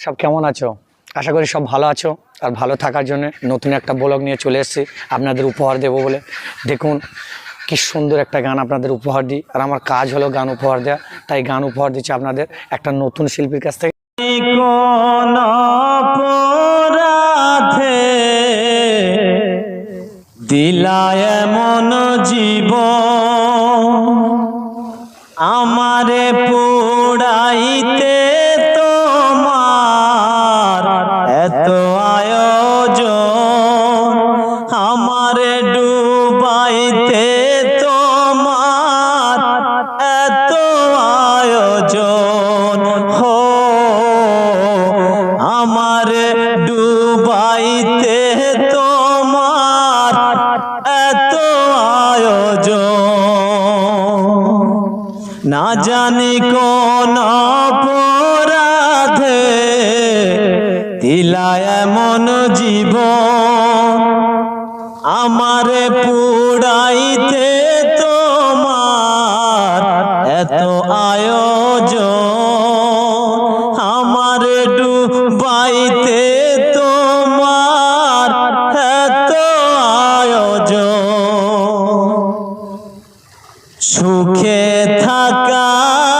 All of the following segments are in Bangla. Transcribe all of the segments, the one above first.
সব কেমন আছো? আশা করি সব ভালো আছো। আর ভালো থাকার জন্য নতুন একটা ব্লগ নিয়ে চলে এসেছি। আপনাদের উপহার দেবো বলে। দেখুন, কি সুন্দর একটা গান আপনাদের উপহার দিই। আর আমার কাজ হলো গান উপহার দেওয়া তাই গান উপহার দিচ্ছি আপনাদের একটা নতুন শিল্পীর কাছ থেকে। কোন অপরাধে দিলা এমন জীব আমারে আয়োজন। আমারে ডুবাইতে তোমার এত আয়োজন। হো, আমার ডুবাইতে তোমার এত আয়োজন। না জানি কোন অপরাধে দিলা এমন জীব আমারে পুড়াইতে তোমার এত আয়োজন। আমারে ডুবাইতে তোমার এত আয়োজন। সুখে থাকার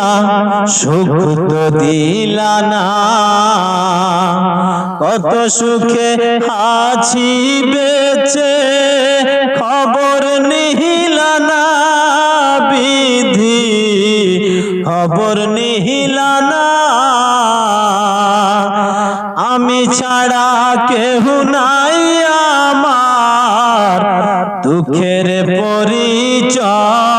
দিলা, সুখ তো দিলা না। কত সুখে আছি বেচে, খবর নিহিলা না বিধি। খবর নিহিলা না। আমি ছাড়া কেহ নাই আমার। দুঃখের পরিচয়